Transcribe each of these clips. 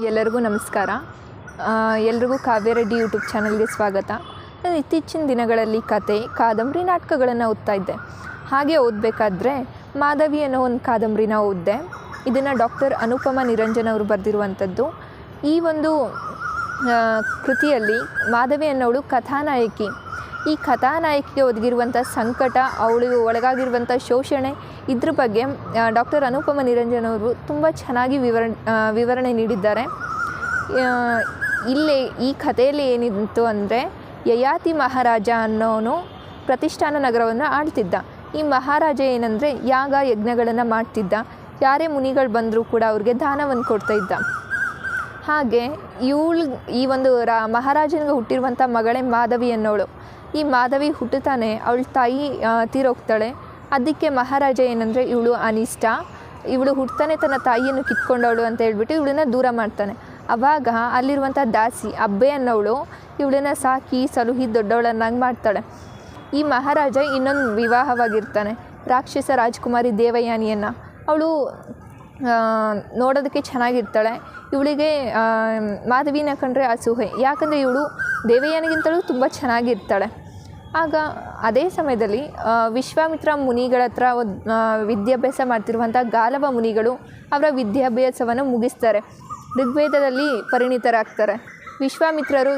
ಎಲ್ಲರಿಗೂ ನಮಸ್ಕಾರ. ಎಲ್ರಿಗೂ ಕಾವ್ಯ ರೆಡ್ಡಿ ಯೂಟ್ಯೂಬ್ ಚಾನಲ್ಗೆ ಸ್ವಾಗತ. ನಾನು ಇತ್ತೀಚಿನ ದಿನಗಳಲ್ಲಿ ಕತೆ, ಕಾದಂಬರಿ ನಾಟಕಗಳನ್ನು ಓದ್ತಾ ಇದ್ದೆ. ಹಾಗೆ ಓದಬೇಕಾದ್ರೆ ಮಾಧವಿ ಅನ್ನೋ ಒಂದು ಕಾದಂಬರಿನ ಓದಿದೆ. ಇದನ್ನು ಡಾಕ್ಟರ್ ಅನುಪಮ ನಿರಂಜನ್ ಅವರು ಬರೆದಿರುವಂಥದ್ದು. ಈ ಒಂದು ಕೃತಿಯಲ್ಲಿ ಮಾಧವಿ ಅನ್ನೋಳು ಕಥಾನಾಯಕಿ. ಈ ಕಥಾನಾಯಕಿಗೆ ಒದಗಿರುವಂಥ ಸಂಕಟ, ಅವಳಿಗೆ ಒಳಗಾಗಿರುವಂಥ ಶೋಷಣೆ, ಇದ್ರ ಬಗ್ಗೆ ಡಾಕ್ಟರ್ ಅನುಪಮ ನಿರಂಜನ್ ಅವರು ತುಂಬ ಚೆನ್ನಾಗಿ ವಿವರ ವಿವರಣೆ ನೀಡಿದ್ದಾರೆ. ಇಲ್ಲಿ ಈ ಕಥೆಯಲ್ಲಿ ಏನಿತ್ತು ಅಂದರೆ, ಯಯಾತಿ ಮಹಾರಾಜ ಅನ್ನೋನು ಪ್ರತಿಷ್ಠಾನ ನಗರವನ್ನು ಆಳ್ತಿದ್ದ. ಈ ಮಹಾರಾಜ ಏನಂದರೆ, ಯಾಗ ಯಜ್ಞಗಳನ್ನು ಮಾಡ್ತಿದ್ದ. ಯಾರೇ ಮುನಿಗಳು ಬಂದರೂ ಕೂಡ ಅವ್ರಿಗೆ ದಾನವನ್ನು ಕೊಡ್ತಾ ಇದ್ದ. ಹಾಗೆ, ಇವಳು, ಈ ಒಂದು ರಾ, ಮಹಾರಾಜನಿಗೆ ಹುಟ್ಟಿರುವಂಥ ಮಗಳೇ ಮಾಧವಿ ಅನ್ನೋಳು. ಈ ಮಾಧವಿ ಹುಟ್ಟುತ್ತಾನೆ, ಅವಳ ತಾಯಿ ತೀರೋಗ್ತಾಳೆ. ಅದಕ್ಕೆ ಮಹಾರಾಜ ಏನಂದರೆ, ಇವಳು ಅನಿಷ್ಟ. ಇವಳು ಹುಟ್ಟತಾನೆ ತನ್ನ ತಾಯಿಯನ್ನು ಕಿತ್ಕೊಂಡವಳು ಅಂತ ಹೇಳ್ಬಿಟ್ಟು ಇವಳನ್ನ ದೂರ ಮಾಡ್ತಾನೆ. ಆವಾಗ ಅಲ್ಲಿರುವಂಥ ದಾಸಿ, ಅಬ್ಬೆ ಅನ್ನೋಳು ಇವಳನ್ನ ಸಾಕಿ, ಸಲುಹಿ ದೊಡ್ಡವಳನ್ನಾಗಿ ಮಾಡ್ತಾಳೆ. ಈ ಮಹಾರಾಜ ಇನ್ನೊಂದು ವಿವಾಹವಾಗಿರ್ತಾನೆ, ರಾಕ್ಷಸ ರಾಜ್ಕುಮಾರಿ ದೇವಯಾನಿಯನ್ನು. ಅವಳು ನೋಡೋದಕ್ಕೆ ಚೆನ್ನಾಗಿರ್ತಾಳೆ. ಇವಳಿಗೆ ಮಾಧವಿನ ಕಂಡ್ರೆ ಅಸೂಹೆ ಯಾಕಂದರೆ ಇವಳು ದೇವಯಾನಿಗಿಂತಲೂ ತುಂಬ ಚೆನ್ನಾಗಿರ್ತಾಳೆ. ಆಗ ಅದೇ ಸಮಯದಲ್ಲಿ ವಿಶ್ವಾಮಿತ್ರ ಮುನಿಗಳ ಹತ್ರ ವಿದ್ಯಾಭ್ಯಾಸ ಮಾಡ್ತಿರುವಂಥ ಗಾಲವ ಮುನಿಗಳು ಅವರ ವಿದ್ಯಾಭ್ಯಾಸವನ್ನು ಮುಗಿಸ್ತಾರೆ. ಋಗ್ವೇದದಲ್ಲಿ ಪರಿಣಿತರಾಗ್ತಾರೆ. ವಿಶ್ವಾಮಿತ್ರರು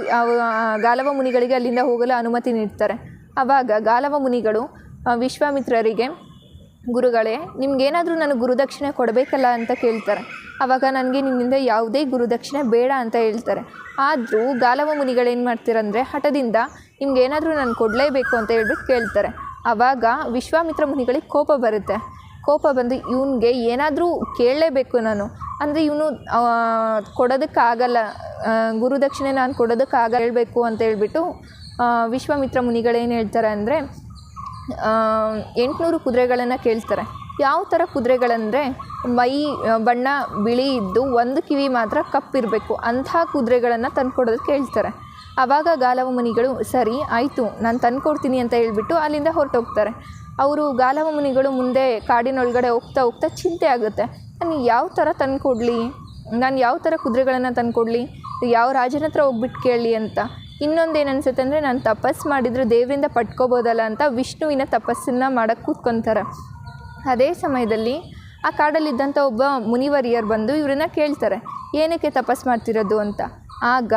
ಗಾಲವ ಮುನಿಗಳಿಗೆ ಅಲ್ಲಿಂದ ಹೋಗಲು ಅನುಮತಿ ನೀಡ್ತಾರೆ. ಆವಾಗ ಗಾಲವ ಮುನಿಗಳು ವಿಶ್ವಾಮಿತ್ರರಿಗೆ, ಗುರುಗಳೇ, ನಿಮಗೇನಾದರೂ ನನಗೆ ಗುರುದಕ್ಷಿಣೆ ಕೊಡಬೇಕಲ್ಲ ಅಂತ ಕೇಳ್ತಾರೆ. ಆವಾಗ ನನಗೆ ನಿಮ್ಮಿಂದ ಯಾವುದೇ ಗುರುದಕ್ಷಿಣೆ ಬೇಡ ಅಂತ ಹೇಳ್ತಾರೆ. ಆದರೂ ಗಾಲವ ಮುನಿಗಳೇನು ಮಾಡ್ತೀರಂದರೆ ಹಠದಿಂದ ನಿಮ್ಗೇನಾದರೂ ನಾನು ಕೊಡಲೇಬೇಕು ಅಂತ ಹೇಳ್ಬಿಟ್ಟು ಕೇಳ್ತಾರೆ. ಆವಾಗ ವಿಶ್ವಾಮಿತ್ರ ಮುನಿಗಳಿಗೆ ಕೋಪ ಬರುತ್ತೆ. ಕೋಪ ಬಂದು ಇವನಿಗೆ ಏನಾದರೂ ಕೇಳಲೇಬೇಕು ನಾನು. ಅಂದರೆ ಇವನು ಕೊಡೋದಕ್ಕಾಗಲ್ಲ ಗುರುದಕ್ಷಿಣೆ ನಾನು ಕೊಡೋದಕ್ಕಾಗ ಹೇಳಬೇಕು ಅಂತ ಹೇಳ್ಬಿಟ್ಟು ವಿಶ್ವಾಮಿತ್ರ ಮುನಿಗಳೇನು ಹೇಳ್ತಾರೆ ಅಂದರೆ ಎಂಟುನೂರು ಕುದುರೆಗಳನ್ನು ಕೇಳ್ತಾರೆ. ಯಾವ ಥರ ಕುದುರೆಗಳಂದರೆ ಮೈ ಬಣ್ಣ ಬಿಳಿ ಇದ್ದು ಒಂದು ಕಿವಿ ಮಾತ್ರ ಕಪ್ಪಿರಬೇಕು. ಅಂಥ ಕುದುರೆಗಳನ್ನು ತಂದುಕೊಡೋದಕ್ಕೆ ಹೇಳ್ತಾರೆ ಆವಾಗ ಗಾಲವ ಮುನಿಗಳು ಸರಿ, ಆಯಿತು, ನಾನು ತಂದುಕೊಡ್ತೀನಿ ಅಂತ ಹೇಳಿಬಿಟ್ಟು ಅಲ್ಲಿಂದ ಹೊರಟೋಗ್ತಾರೆ. ಅವರು ಗಾಲವ ಮುನಿಗಳು ಮುಂದೆ ಕಾಡಿನೊಳಗಡೆ ಹೋಗ್ತಾ ಹೋಗ್ತಾ ಚಿಂತೆ ಆಗುತ್ತೆ. ನಾನು ಯಾವ ಥರ ತಂದುಕೊಡ್ಲಿ? ನಾನು ಯಾವ ಥರ ಕುದುರೆಗಳನ್ನು ತಂದುಕೊಡ್ಲಿ? ಯಾವ ರಾಜನ ಹತ್ರ ಹೋಗ್ಬಿಟ್ಟು ಕೇಳಲಿ ಅಂತ. ಇನ್ನೊಂದೇನು ಅನ್ಸುತ್ತೆ ಅಂದರೆ, ನಾನು ತಪಸ್ಸು ಮಾಡಿದರೆ ದೇವರಿಂದ ಪಟ್ಕೋಬೋದಲ್ಲ ಅಂತ ವಿಷ್ಣುವಿನ ತಪಸ್ಸನ್ನು ಮಾಡೋಕ್ಕೆ ಕೂತ್ಕೊತಾರೆ. ಅದೇ ಸಮಯದಲ್ಲಿ ಆ ಕಾಡಲ್ಲಿದ್ದಂಥ ಒಬ್ಬ ಮುನಿವರಿಯರು ಬಂದು ಇವರನ್ನ ಕೇಳ್ತಾರೆ, ಏನಕ್ಕೆ ತಪಸ್ಸು ಮಾಡ್ತಿರೋದು? ಅಂತ. ಆಗ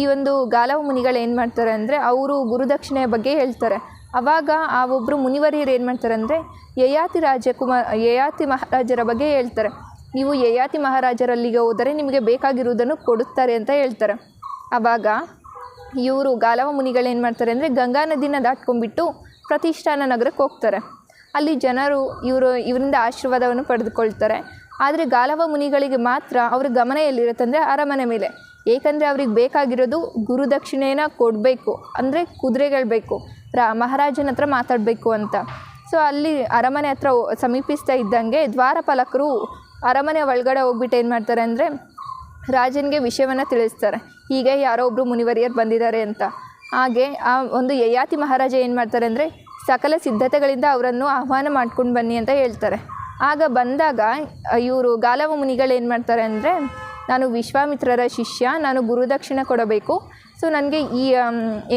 ಈ ಒಂದು ಗಾಲವ ಮುನಿಗಳು ಏನು ಮಾಡ್ತಾರೆ ಅಂದರೆ ಅವರು ಗುರುದಕ್ಷಿಣೆಯ ಬಗ್ಗೆ ಹೇಳ್ತಾರೆ. ಆವಾಗ ಆ ಒಬ್ಬರು ಮುನಿವರಿಯರು ಏನು ಮಾಡ್ತಾರೆ ಅಂದರೆ ಯಯಾತಿ ರಾಜಕುಮಾರ್ ಯಯಾತಿ ಮಹಾರಾಜರ ಬಗ್ಗೆ ಹೇಳ್ತಾರೆ. ನೀವು ಯಯಾತಿ ಮಹಾರಾಜರಲ್ಲಿಗೆ ಹೋದರೆ ನಿಮಗೆ ಬೇಕಾಗಿರುವುದನ್ನು ಕೊಡುತ್ತಾರೆ ಅಂತ ಹೇಳ್ತಾರೆ. ಆವಾಗ ಇವರು ಗಾಲವ ಮುನಿಗಳೇನು ಮಾಡ್ತಾರೆ ಅಂದರೆ ಗಂಗಾ ನದಿನ ದಾಟ್ಕೊಂಡ್ಬಿಟ್ಟು ಪ್ರತಿಷ್ಠಾನ ನಗರಕ್ಕೆ ಹೋಗ್ತಾರೆ. ಅಲ್ಲಿ ಜನರು ಇವರು, ಇವರಿಂದ ಆಶೀರ್ವಾದವನ್ನು ಪಡೆದುಕೊಳ್ತಾರೆ. ಆದರೆ ಗಾಲವ ಮುನಿಗಳಿಗೆ ಮಾತ್ರ ಅವ್ರ ಗಮನ ಎಲ್ಲಿರುತ್ತೆ ಅಂದರೆ ಅರಮನೆ ಮೇಲೆ. ಏಕೆಂದರೆ ಅವ್ರಿಗೆ ಬೇಕಾಗಿರೋದು ಗುರುದಕ್ಷಿಣೆನ ಕೊಡಬೇಕು, ಅಂದರೆ ಕುದುರೆಗಳು ಬೇಕು, ರಾ, ಮಹಾರಾಜನ ಹತ್ರ ಮಾತಾಡಬೇಕು ಅಂತ. ಸೊ ಅಲ್ಲಿ ಅರಮನೆ ಹತ್ರ ಸಮೀಪಿಸ್ತಾ ಇದ್ದಂಗೆ ದ್ವಾರಪಾಲಕರು ಅರಮನೆ ಒಳಗಡೆ ಹೋಗ್ಬಿಟ್ಟು ಏನು ಮಾಡ್ತಾರೆ ಅಂದರೆ ರಾಜನಿಗೆ ವಿಷಯವನ್ನು ತಿಳಿಸ್ತಾರೆ. ಹೀಗೆ ಯಾರೋ ಒಬ್ಬರು ಮುನಿವರಿಯರು ಬಂದಿದ್ದಾರೆ ಅಂತ. ಹಾಗೆ ಆ ಒಂದು ಯಯಾತಿ ಮಹಾರಾಜ ಏನು ಮಾಡ್ತಾರೆ ಅಂದರೆ ಸಕಲ ಸಿದ್ಧತೆಗಳಿಂದ ಅವರನ್ನು ಆಹ್ವಾನ ಮಾಡ್ಕೊಂಡು ಬನ್ನಿ ಅಂತ ಹೇಳ್ತಾರೆ. ಆಗ ಬಂದಾಗ ಇವರು ಗಾಲವ ಮುನಿಗಳು ಏನು ಮಾಡ್ತಾರೆ ಅಂದರೆ, ನಾನು ವಿಶ್ವಾಮಿತ್ರರ ಶಿಷ್ಯ, ನಾನು ಗುರುದಕ್ಷಿಣೆ ಕೊಡಬೇಕು. ಸೊ ನನಗೆ ಈ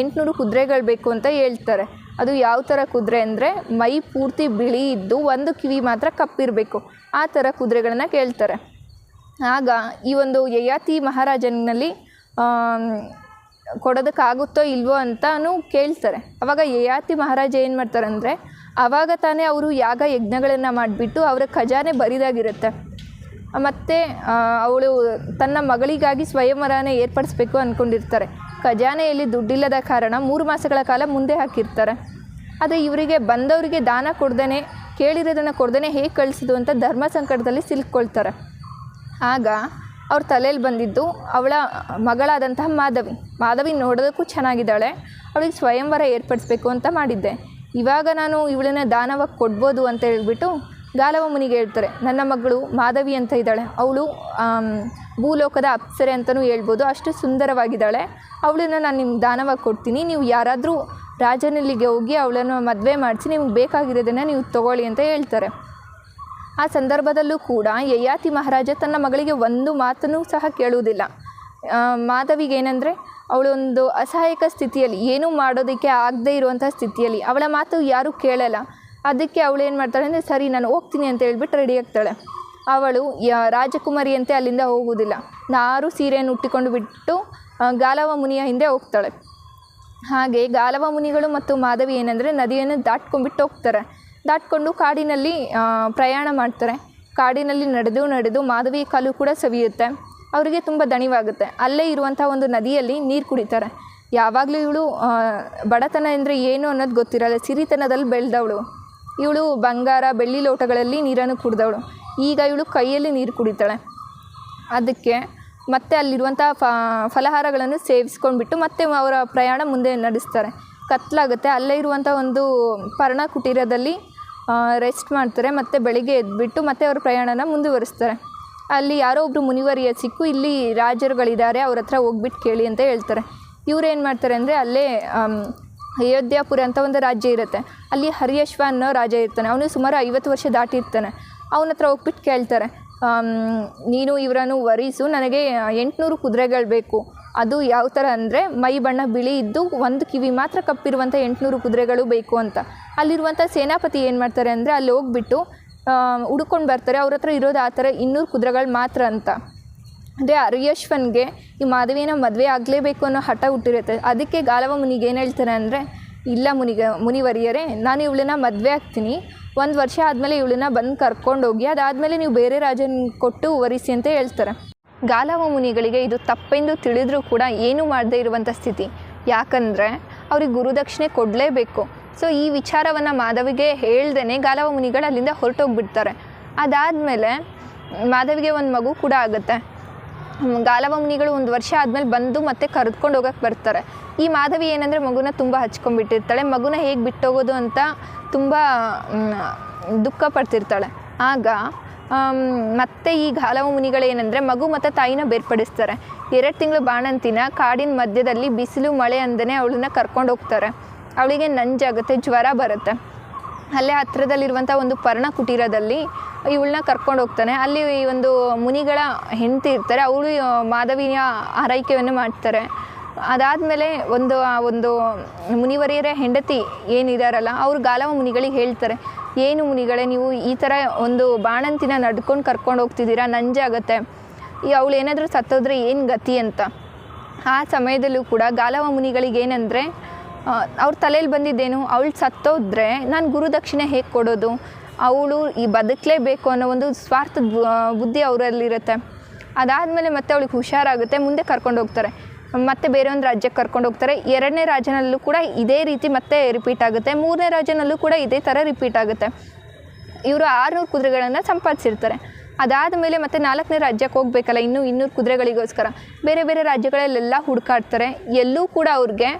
ಎಂಟುನೂರು ಕುದುರೆಗಳು ಬೇಕು ಅಂತ ಹೇಳ್ತಾರೆ. ಅದು ಯಾವ ಥರ ಕುದುರೆ ಅಂದರೆ, ಮೈ ಪೂರ್ತಿ ಬಿಳಿ ಇದ್ದು ಒಂದು ಕಿವಿ ಮಾತ್ರ ಕಪ್ಪಿರಬೇಕು. ಆ ಥರ ಕುದುರೆಗಳನ್ನ ಕೇಳ್ತಾರೆ. ಆಗ ಈ ಒಂದು ಯಯಾತಿ ಮಹಾರಾಜನಲ್ಲಿ ಕೊಡೋದಕ್ಕಾಗುತ್ತೋ ಇಲ್ವೋ ಅಂತಾನು ಕೇಳ್ತಾರೆ. ಅವಾಗ ಯಯಾತಿ ಮಹಾರಾಜ ಏನು ಮಾಡ್ತಾರೆ ಅಂದರೆ ಆವಾಗ ತಾನೇ ಅವರು ಯಾಗ ಯಜ್ಞಗಳನ್ನು ಮಾಡಿಬಿಟ್ಟು ಅವರ ಖಜಾನೆ ಬರಿದಾಗಿರುತ್ತೆ. ಮತ್ತು ಅವಳು ತನ್ನ ಮಗಳಿಗಾಗಿ ಸ್ವಯಂವರನ ಏರ್ಪಡಿಸ್ಬೇಕು ಅಂದ್ಕೊಂಡಿರ್ತಾರೆ ಖಜಾನೆಯಲ್ಲಿ ದುಡ್ಡಿಲ್ಲದ ಕಾರಣ ಮೂರು ಮಾಸಗಳ ಕಾಲ ಮುಂದೆ ಹಾಕಿರ್ತಾರೆ. ಆದರೆ ಇವರಿಗೆ ಬಂದವರಿಗೆ ದಾನ ಕೊಡ್ದೇ ಕೇಳಿರೋದನ್ನು ಕೊಡ್ದೇ ಹೇಗೆ ಕಳಿಸಿದು ಅಂತ ಧರ್ಮ ಸಂಕಟದಲ್ಲಿ ಸಿಲ್ಕೊಳ್ತಾರೆ ಆಗ ಅವ್ರ ತಲೆಯಲ್ಲಿ ಬಂದಿದ್ದು ಅವಳ ಮಗಳಾದಂತಹ ಮಾಧವಿ. ಮಾಧವಿ ನೋಡೋದಕ್ಕೂ ಚೆನ್ನಾಗಿದ್ದಾಳೆ. ಅವಳಿಗೆ ಸ್ವಯಂವರ ಏರ್ಪಡಿಸ್ಬೇಕು ಅಂತ ಮಾಡಿದ್ದೆ. ಇವಾಗ ನಾನು ಇವಳನ್ನ ದಾನವಾಗಿ ಕೊಡ್ಬೋದು ಅಂತ ಹೇಳ್ಬಿಟ್ಟು ಗಾಲವ ಮುನಿಗೆ ಹೇಳ್ತಾರೆ. ನನ್ನ ಮಗಳು ಮಾಧವಿ ಅಂತ ಇದ್ದಾಳೆ. ಅವಳು ಭೂಲೋಕದ ಅಪ್ಸರೆ ಅಂತಲೂ ಹೇಳ್ಬೋದು. ಅಷ್ಟು ಸುಂದರವಾಗಿದ್ದಾಳೆ. ಅವಳನ್ನು ನಾನು ನಿಮ್ಗೆ ದಾನವಾಗಿ ಕೊಡ್ತೀನಿ. ನೀವು ಯಾರಾದರೂ ರಾಜನಲ್ಲಿಗೆ ಹೋಗಿ ಅವಳನ್ನು ಮದುವೆ ಮಾಡಿಸಿ, ನಿಮ್ಗೆ ಬೇಕಾಗಿರೋದನ್ನು ನೀವು ತೊಗೊಳ್ಳಿ ಅಂತ ಹೇಳ್ತಾರೆ. ಆ ಸಂದರ್ಭದಲ್ಲೂ ಕೂಡ ಯಯಾತಿ ಮಹಾರಾಜ ತನ್ನ ಮಗಳಿಗೆ ಒಂದು ಮಾತನ್ನು ಸಹ ಕೇಳುವುದಿಲ್ಲ. ಮಾಧವಿಗೇನೆಂದರೆ ಅವಳೊಂದು ಅಸಹಾಯಕ ಸ್ಥಿತಿಯಲ್ಲಿ, ಏನೂ ಮಾಡೋದಕ್ಕೆ ಆಗದೇ ಇರುವಂಥ ಸ್ಥಿತಿಯಲ್ಲಿ, ಅವಳ ಮಾತು ಯಾರೂ ಕೇಳಲ್ಲ. ಅದಕ್ಕೆ ಅವಳು ಏನು ಮಾಡ್ತಾಳೆ ಅಂದರೆ, ಸರಿ, ನಾನು ಹೋಗ್ತೀನಿ ಅಂತ ಹೇಳಿಬಿಟ್ಟು ರೆಡಿ ಆಗ್ತಾಳೆ. ಅವಳು ಯ, ರಾಜಕುಮಾರಿಯಂತೆ ಅಲ್ಲಿಂದ ಹೋಗುವುದಿಲ್ಲ. ನಾರು ಸೀರೆಯನ್ನು ಉಟ್ಟಿಕೊಂಡು ಬಿಟ್ಟು ಗಾಲವ ಮುನಿಯ ಹಿಂದೆ ಹೋಗ್ತಾಳೆ. ಹಾಗೆ ಗಾಲವ ಮುನಿಗಳು ಮತ್ತು ಮಾಧವಿ ಏನಂದರೆ, ನದಿಯನ್ನು ದಾಟ್ಕೊಂಡ್ಬಿಟ್ಟು ಹೋಗ್ತಾರೆ. ದಾಟ್ಕೊಂಡು ಕಾಡಿನಲ್ಲಿ ಪ್ರಯಾಣ ಮಾಡ್ತಾರೆ. ಕಾಡಿನಲ್ಲಿ ನಡೆದು ನಡೆದು ಮಾಧವಿ ಕಾಲು ಕೂಡ ಸವಿಯುತ್ತೆ. ಅವರಿಗೆ ತುಂಬ ದಣಿವಾಗುತ್ತೆ. ಅಲ್ಲೇ ಇರುವಂಥ ಒಂದು ನದಿಯಲ್ಲಿ ನೀರು ಕುಡಿತಾರೆ. ಯಾವಾಗಲೂ ಇವಳು ಬಡತನ ಅಂದರೆ ಏನು ಅನ್ನೋದು ಗೊತ್ತಿರಲ್ಲ. ಸಿರಿತನದಲ್ಲಿ ಬೆಳೆದವಳು. ಇವಳು ಬಂಗಾರ, ಬೆಳ್ಳಿ ಲೋಟಗಳಲ್ಲಿ ನೀರನ್ನು ಕುಡಿದವಳು. ಈಗ ಇವಳು ಕೈಯಲ್ಲಿ ನೀರು ಕುಡಿತಾಳೆ. ಅದಕ್ಕೆ ಮತ್ತೆ ಅಲ್ಲಿರುವಂಥ ಫ, ಫಲಹಾರಗಳನ್ನು ಸೇವಿಸ್ಕೊಂಡ್ಬಿಟ್ಟು ಮತ್ತೆ ಅವರ ಪ್ರಯಾಣ ಮುಂದೆ ನಡೆಸ್ತಾರೆ. ಕತ್ಲಾಗುತ್ತೆ. ಅಲ್ಲೇ ಇರುವಂಥ ಒಂದು ಪರ್ಣ ಕುಟೀರದಲ್ಲಿ ರೆಸ್ಟ್ ಮಾಡ್ತಾರೆ ಮತ್ತು ಬೆಳಿಗ್ಗೆ ಎದ್ಬಿಟ್ಟು ಮತ್ತೆ ಅವ್ರ ಪ್ರಯಾಣನ ಮುಂದುವರಿಸ್ತಾರೆ. ಅಲ್ಲಿ ಯಾರೋ ಒಬ್ಬರು ಮುನಿವರಿಯ ಸಿಕ್ಕು ಇಲ್ಲಿ ರಾಜರುಗಳಿದ್ದಾರೆ, ಅವ್ರ ಹತ್ರ ಹೋಗ್ಬಿಟ್ಟು ಕೇಳಿ ಅಂತ ಹೇಳ್ತಾರೆ. ಇವ್ರು ಏನು ಮಾಡ್ತಾರೆ ಅಂದರೆ ಅಲ್ಲೇ ಅಯೋಧ್ಯಾಪುರ ಅಂತ ಒಂದು ರಾಜ್ಯ ಇರುತ್ತೆ. ಅಲ್ಲಿ ಹರಿಯಶ್ವ ಅನ್ನೋ ರಾಜ ಇರ್ತಾನೆ. ಅವನು ಸುಮಾರು ಐವತ್ತು ವರ್ಷ ದಾಟಿರ್ತಾನೆ ಅವನ ಹತ್ರ ಹೋಗ್ಬಿಟ್ಟು ಕೇಳ್ತಾರೆ. ನೀನು ಇವರನ್ನು ವರಿಸು, ನನಗೆ ಎಂಟುನೂರು ಕುದುರೆಗಳು ಬೇಕು. ಅದು ಯಾವ ಥರ ಅಂದರೆ ಮೈ ಬಣ್ಣ ಬಿಳಿ ಇದ್ದು ಒಂದು ಕಿವಿ ಮಾತ್ರ ಕಪ್ಪಿರುವಂಥ ಎಂಟುನೂರು ಕುದುರೆಗಳು ಬೇಕು ಅಂತ. ಅಲ್ಲಿರುವಂಥ ಸೇನಾಪತಿ ಏನು ಮಾಡ್ತಾರೆ ಅಂದರೆ ಅಲ್ಲಿ ಹೋಗ್ಬಿಟ್ಟು ಹುಡ್ಕೊಂಡು ಬರ್ತಾರೆ. ಅವ್ರ ಹತ್ರ ಇರೋದು ಆ ಥರ ಇನ್ನೂರು ಕುದುರೆಗಳು ಮಾತ್ರ ಅಂತ. ಅಂದರೆ ಅರಿಯಶ್ವನ್ಗೆ ಈ ಮಾಧವಿನ ಮದುವೆ ಆಗಲೇಬೇಕು ಅನ್ನೋ ಹಠ ಹುಟ್ಟಿರುತ್ತೆ. ಅದಕ್ಕೆ ಗಾಲವ ಮುನಿಗೆ ಏನು ಹೇಳ್ತಾರೆ ಅಂದರೆ, ಇಲ್ಲ ಮುನಿಗ, ಮುನಿವರಿಯರೇ, ನಾನು ಇವಳನ್ನ ಮದುವೆ ಆಗ್ತೀನಿ. ಒಂದು ವರ್ಷ ಆದಮೇಲೆ ಇವಳನ್ನ ಬಂದು ಕರ್ಕೊಂಡೋಗಿ, ಅದಾದಮೇಲೆ ನೀವು ಬೇರೆ ರಾಜನ ಕೊಟ್ಟು ವರಿಸಿ ಅಂತ ಹೇಳ್ತಾರೆ. ಗಾಲವ ಮುನಿಗಳಿಗೆ ಇದು ತಪ್ಪೆಂದು ತಿಳಿದರೂ ಕೂಡ ಏನೂ ಮಾಡದೇ ಇರುವಂಥ ಸ್ಥಿತಿ. ಯಾಕಂದರೆ ಅವ್ರಿಗೆ ಗುರುದಕ್ಷಿಣೆ ಕೊಡಲೇಬೇಕು. ಸೊ ಈ ವಿಚಾರವನ್ನು ಮಾಧವಿಗೆ ಹೇಳ್ದೇ ಗಾಲವ ಮುನಿಗಳು ಅಲ್ಲಿಂದ ಹೊರಟೋಗ್ಬಿಡ್ತಾರೆ. ಅದಾದಮೇಲೆ ಮಾಧವಿಗೆ ಒಂದು ಮಗು ಕೂಡ ಆಗುತ್ತೆ. ಗಾಲವ ಮುನಿಗಳು ಒಂದು ವರ್ಷ ಆದಮೇಲೆ ಬಂದು ಮತ್ತೆ ಕರೆದುಕೊಂಡು ಹೋಗಕ್ಕೆ ಬರ್ತಾರೆ. ಈ ಮಾಧವಿ ಏನಂದರೆ ಮಗುನ ತುಂಬ ಹಚ್ಕೊಂಡ್ಬಿಟ್ಟಿರ್ತಾಳೆ. ಮಗುನ ಹೇಗೆ ಬಿಟ್ಟೋಗೋದು ಅಂತ ತುಂಬ ದುಃಖ ಪಡ್ತಿರ್ತಾಳೆ. ಆಗ ಮತ್ತೆ ಈ ಗಾಲವ ಮುನಿಗಳೇನೆಂದರೆ ಮಗು ಮತ್ತು ತಾಯಿನ ಬೇರ್ಪಡಿಸ್ತಾರೆ. ಎರಡು ತಿಂಗಳು ಬಾಣಂತಿನ ಕಾಡಿನ ಮಧ್ಯದಲ್ಲಿ ಬಿಸಿಲು, ಮಳೆ ಅಂದನೆ ಅವಳನ್ನ ಕರ್ಕೊಂಡು ಹೋಗ್ತಾರೆ. ಅವಳಿಗೆ ನಂಜಾಗುತ್ತೆ ಜ್ವರ ಬರುತ್ತೆ. ಅಲ್ಲೇ ಹತ್ತಿರದಲ್ಲಿರುವಂಥ ಒಂದು ಪರ್ಣ ಕುಟೀರದಲ್ಲಿ ಇವಳನ್ನ ಕರ್ಕೊಂಡು ಹೋಗ್ತಾನೆ. ಅಲ್ಲಿ ಈ ಒಂದು ಮುನಿಗಳ ಹೆಂಡತಿ ಇರ್ತಾರೆ. ಅವಳು ಮಾಧವಿಯ ಆರೈಕೆಯನ್ನು ಮಾಡ್ತಾರೆ. ಅದಾದಮೇಲೆ ಒಂದು, ಆ, ಒಂದು ಮುನಿವರಿಯರ ಹೆಂಡತಿ ಏನಿದಾರಲ್ಲ, ಅವರು ಗಾಲವ ಮುನಿಗಳಿಗೆ ಹೇಳ್ತಾರೆ. ಏನು ಮುನಿಗಳೇ, ನೀವು ಈ ಥರ ಒಂದು ಬಾಣಂತಿನ ನಡ್ಕೊಂಡು ಕರ್ಕೊಂಡು ಹೋಗ್ತಿದ್ದೀರಾ? ಆಗುತ್ತೆ. ಈ ಅವಳು ಏನಾದರೂ ಸತ್ತೋದ್ರೆ ಏನು ಗತಿ ಅಂತ? ಆ ಸಮಯದಲ್ಲೂ ಕೂಡ ಗಾಲವ ಮುನಿಗಳಿಗೆ ಏನಂದರೆ ಅವ್ರ ತಲೆಯಲ್ಲಿ ಬಂದಿದ್ದೇನು, ಅವಳು ಸತ್ತೋದ್ರೆ ನಾನು ಗುರುದಕ್ಷಿಣೆ ಹೇಗೆ ಕೊಡೋದು? ಅವಳು ಈ ಬದುಕಲೇಬೇಕು ಅನ್ನೋ ಒಂದು ಸ್ವಾರ್ಥದ ಬುದ್ಧಿ ಅವರಲ್ಲಿರುತ್ತೆ. ಅದಾದಮೇಲೆ ಮತ್ತೆ ಅವಳಿಗೆ ಹುಷಾರಾಗುತ್ತೆ, ಮುಂದೆ ಕರ್ಕೊಂಡು ಹೋಗ್ತಾರೆ. ಮತ್ತೆ ಬೇರೆ ಒಂದು ರಾಜ್ಯಕ್ಕೆ ಕರ್ಕೊಂಡು ಹೋಗ್ತಾರೆ. ಎರಡನೇ ರಾಜ್ಯನಲ್ಲೂ ಕೂಡ ಇದೇ ರೀತಿ ಮತ್ತೆ ರಿಪೀಟ್ ಆಗುತ್ತೆ. ಮೂರನೇ ರಾಜ್ಯನಲ್ಲೂ ಕೂಡ ಇದೇ ಥರ ರಿಪೀಟ್ ಆಗುತ್ತೆ. ಇವರು ಆರುನೂರು ಕುದುರೆಗಳನ್ನು ಸಂಪಾದಿಸಿರ್ತಾರೆ. ಅದಾದ ಮೇಲೆ ಮತ್ತೆ ನಾಲ್ಕನೇ ರಾಜ್ಯಕ್ಕೆ ಹೋಗಬೇಕಲ್ಲ, ಇನ್ನೂ ಇನ್ನೂರು ಕುದುರೆಗಳಿಗೋಸ್ಕರ. ಬೇರೆ ಬೇರೆ ರಾಜ್ಯಗಳಲ್ಲೆಲ್ಲ ಹುಡುಕಾಡ್ತಾರೆ. ಎಲ್ಲೂ ಕೂಡ ಅವ್ರಿಗೆ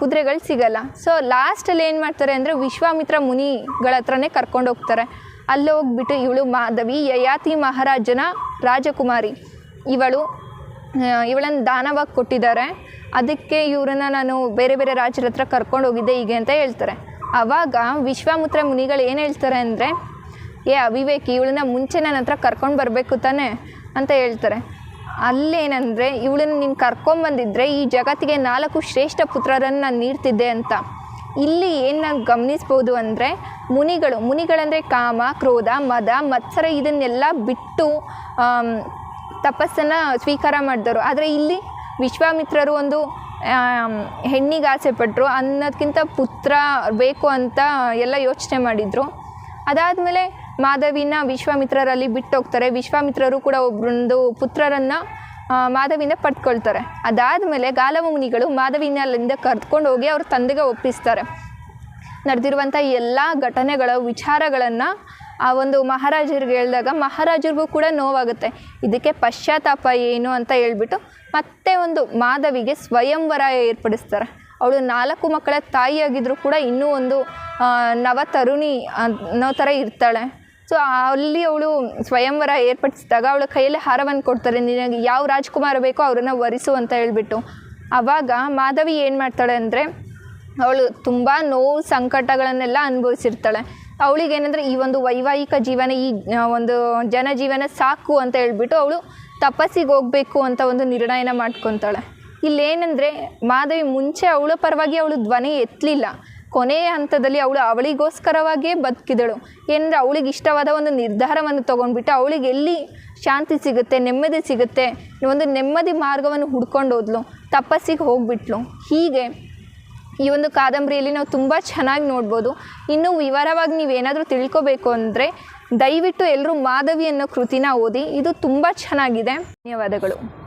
ಕುದುರೆಗಳು ಸಿಗಲ್ಲ. ಸೊ ಲಾಸ್ಟಲ್ಲಿ ಏನು ಮಾಡ್ತಾರೆ ಅಂದರೆ ವಿಶ್ವಾಮಿತ್ರ ಮುನಿಗಳ ಹತ್ರನೇ ಕರ್ಕೊಂಡು ಹೋಗ್ತಾರೆ. ಅಲ್ಲಿ ಹೋಗ್ಬಿಟ್ಟು ಇವಳು ಮಾಧವಿ, ಯಯಾತಿ ಮಹಾರಾಜನ ರಾಜಕುಮಾರಿ. ಇವಳು ಇವಳನ್ನು ದಾನವಾಗಿ ಕೊಟ್ಟಿದ್ದಾರೆ. ಅದಕ್ಕೆ ಇವರನ್ನ ನಾನು ಬೇರೆ ಬೇರೆ ರಾಜರ ಹತ್ರ ಕರ್ಕೊಂಡು ಹೋಗಿದ್ದೆ ಹೀಗೆ ಅಂತ ಹೇಳ್ತಾರೆ. ಆವಾಗ ವಿಶ್ವಾಮಿತ್ರ ಮುನಿಗಳು ಏನು ಹೇಳ್ತಾರೆ ಅಂದರೆ, ಏ ಅವಿವೇಕಿ, ಇವಳನ್ನ ಮುಂಚೆ ನನ್ನ ಹತ್ರ ಕರ್ಕೊಂಡು ಬರಬೇಕು ತಾನೇ ಅಂತ ಹೇಳ್ತಾರೆ. ಅಲ್ಲೇನಂದರೆ, ಇವಳನ್ನ ನೀನು ಕರ್ಕೊಂಬಂದಿದ್ರೆ ಈ ಜಗತ್ತಿಗೆ ನಾಲ್ಕು ಶ್ರೇಷ್ಠ ಪುತ್ರರನ್ನು ನಾನು ನೀಡ್ತಿದ್ದೆ ಅಂತ. ಇಲ್ಲಿ ಏನು ನಾನು ಗಮನಿಸ್ಬೋದು ಅಂದರೆ, ಮುನಿಗಳು, ಮುನಿಗಳಂದರೆ ಕಾಮ, ಕ್ರೋಧ, ಮದ, ಮತ್ಸರ ಇದನ್ನೆಲ್ಲ ಬಿಟ್ಟು ತಪಸ್ಸನ್ನು ಸ್ವೀಕಾರ ಮಾಡಿದರು ಆದರೆ ಇಲ್ಲಿ ವಿಶ್ವಾಮಿತ್ರರು ಒಂದು ಹೆಣ್ಣಿಗೆ ಆಸೆ ಪಟ್ಟರು ಅನ್ನೋದಕ್ಕಿಂತ ಪುತ್ರ ಬೇಕು ಅಂತ ಎಲ್ಲ ಯೋಚನೆ ಮಾಡಿದರು. ಅದಾದಮೇಲೆ ಮಾಧವಿನ ವಿಶ್ವಾಮಿತ್ರರಲ್ಲಿ ಬಿಟ್ಟು ಹೋಗ್ತಾರೆ ವಿಶ್ವಾಮಿತ್ರರು ಕೂಡ ಒಬ್ಬರೊಂದು ಪುತ್ರರನ್ನು ಮಾಧವಿಯಿಂದ ಪಡ್ಕೊಳ್ತಾರೆ. ಅದಾದಮೇಲೆ ಗಾಲವ ಮುನಿಗಳು ಮಾಧವಿನ ಅಲ್ಲಿಂದ ಕರ್ಕೊಂಡು ಹೋಗಿ ಅವ್ರ ತಂದೆಗೆ ಒಪ್ಪಿಸ್ತಾರೆ. ನಡೆದಿರುವಂಥ ಎಲ್ಲ ಘಟನೆಗಳ ವಿಚಾರಗಳನ್ನು ಆ ಒಂದು ಮಹಾರಾಜರಿಗೆ ಹೇಳಿದಾಗ ಮಹಾರಾಜರಿಗೂ ಕೂಡ ನೋವಾಗುತ್ತೆ. ಇದಕ್ಕೆ ಪಶ್ಚಾತ್ತಾಪ ಏನು ಅಂತ ಹೇಳ್ಬಿಟ್ಟು ಮತ್ತೆ ಒಂದು ಮಾಧವಿಗೆ ಸ್ವಯಂವರ ಏರ್ಪಡಿಸ್ತಾರೆ. ಅವಳು ನಾಲ್ಕು ಮಕ್ಕಳ ತಾಯಿಯಾಗಿದ್ದರೂ ಕೂಡ ಇನ್ನೂ ಒಂದು ನವತರುಣಿ ನವ ತರುಣಿ ಅನ್ನೋ ಥರ ಇರ್ತಾಳೆ. ಸೊ ಅಲ್ಲಿ ಅವಳು ಸ್ವಯಂವರ ಏರ್ಪಡಿಸಿದಾಗ ಅವಳ ಕೈಯಲ್ಲಿ ಹಾರವನ್ನು ಕೊಡ್ತಾರೆ. ನಿನಗೆ ಯಾವ ರಾಜ್ಕುಮಾರ ಬೇಕೋ ಅವರನ್ನು ವರಿಸು ಅಂತ ಹೇಳಿಬಿಟ್ಟು. ಆವಾಗ ಮಾಧವಿ ಏನು ಮಾಡ್ತಾಳೆ ಅಂದರೆ ಅವಳು ತುಂಬ ನೋವು ಸಂಕಟಗಳನ್ನೆಲ್ಲ ಅನುಭವಿಸಿರ್ತಾಳೆ. ಅವಳಿಗೆ ಈ ಒಂದು ವೈವಾಹಿಕ ಜೀವನ, ಈ ಒಂದು ಜನಜೀವನ ಸಾಕು ಅಂತ ಹೇಳ್ಬಿಟ್ಟು ಅವಳು ತಪಸ್ಸಿಗೆ ಹೋಗಬೇಕು ಅಂತ ಒಂದು ನಿರ್ಣಯನ ಮಾಡ್ಕೊತಾಳೆ. ಇಲ್ಲೇನೆಂದರೆ ಮಾಧವಿ ಮುಂಚೆ ಅವಳ ಪರವಾಗಿ ಅವಳು ಧ್ವನಿ ಎತ್ತಲಿಲ್ಲ. ಕೊನೆಯ ಹಂತದಲ್ಲಿ ಅವಳು ಅವಳಿಗೋಸ್ಕರವಾಗಿಯೇ ಬದುಕಿದಳು. ಏನಂದರೆ ಅವಳಿಗೆ ಇಷ್ಟವಾದ ಒಂದು ನಿರ್ಧಾರವನ್ನು ತೊಗೊಂಡ್ಬಿಟ್ಟು ಅವಳಿಗೆ ಎಲ್ಲಿ ಶಾಂತಿ ಸಿಗುತ್ತೆ, ನೆಮ್ಮದಿ ಸಿಗುತ್ತೆ, ಒಂದು ನೆಮ್ಮದಿ ಮಾರ್ಗವನ್ನು ಹುಡ್ಕೊಂಡು ಹೋದ್ಲು, ತಪಸ್ಸಿಗೆ ಹೋಗ್ಬಿಟ್ಲು. ಹೀಗೆ ಈ ಒಂದು ಕಾದಂಬರಿಯಲ್ಲಿ ನಾವು ತುಂಬ ಚೆನ್ನಾಗಿ ನೋಡ್ಬೋದು. ಇನ್ನೂ ವಿವರವಾಗಿ ನೀವೇನಾದರೂ ತಿಳ್ಕೊಬೇಕು ಅಂದರೆ ದಯವಿಟ್ಟು ಎಲ್ಲರೂ ಮಾಧವಿ ಅನ್ನೋ ಕೃತಿನ ಓದಿ. ಇದು ತುಂಬ ಚೆನ್ನಾಗಿದೆ. ಧನ್ಯವಾದಗಳು.